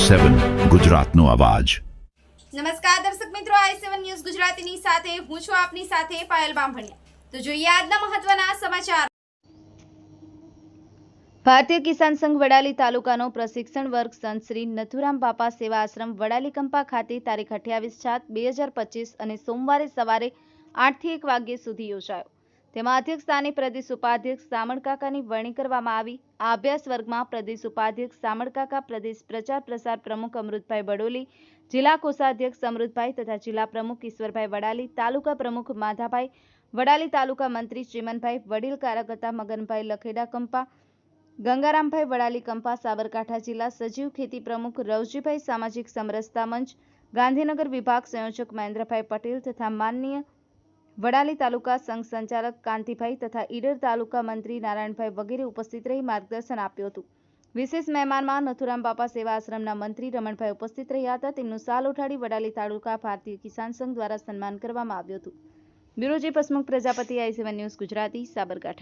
સેવન ગુજરાતનો અવાજ. નમસ્કાર દર્શક મિત્રો આઈ સેવન ન્યૂઝ ગુજરાતીની સાથે હું છું આપની સાથે પાયલ બામભણિયા. તો જોઈએ આજના મહત્વના સમાચાર. ભારતીય કિસાન સંઘ વડાલી તાલુકાનો પ્રશિક્ષણ વર્ગ સંત શ્રી નથુરામ બાપા સેવા આશ્રમ વડાલી કંપા ખાતે તારીખ અઠ્યાવીસ સાત બે હજાર પચીસ અને સોમવારે સવારે આઠથી એક વાગ્યે સુધી યોજાયો. તેમાં અધ્યક્ષ સ્થાને પ્રદેશ ઉપાધ્યક્ષ સામળકાકાની વરણી કરવામાં આવી. આ અભ્યાસ વર્ગમાં પ્રદેશ ઉપાધ્યક્ષ સામળકાકા પ્રદેશ પ્રચાર પ્રસાર પ્રમુખ અમૃતભાઈ બડોલી, જિલ્લા કોષાધ્યક્ષ અમૃતભાઈ તથા જિલ્લા પ્રમુખ ઈશ્વરભાઈ વડાલી, તાલુકા પ્રમુખ માધાભાઈ વડાલી, તાલુકા મંત્રી શ્રીમનભાઈ વડીલ કાર્યકર્તા મગનભાઈ લખેડા કંપા, ગંગારામભાઈ વડાલી કંપા, સાબરકાંઠા જિલ્લા સજીવ ખેતી પ્રમુખ રવજીભાઈ સામાજિક સમરસતા મંચ, ગાંધીનગર વિભાગ સંયોજક મહેન્દ્રભાઈ પટેલ તથા માનનીય વડાલી તાલુકા સંઘ સંચાલક કાંતિભાઈ તથા ઈડર તાલુકા મંત્રી નારાયણભાઈ વગેરે ઉપસ્થિત રહી માર્ગદર્શન આપ્યું હતું. વિશેષ મહેમાનમાં નથુરામ બાપા સેવા આશ્રમના મંત્રી રમણભાઈ ઉપસ્થિત રહ્યા હતા. તેમનું સાલ ઉઠાડી વડાલી તાલુકા ભારતીય કિસાન સંઘ દ્વારા સન્માન કરવામાં આવ્યું હતું. બ્યુરોજી પસમુખ Prajapati, I seven news Gujarati, Sabarkantha.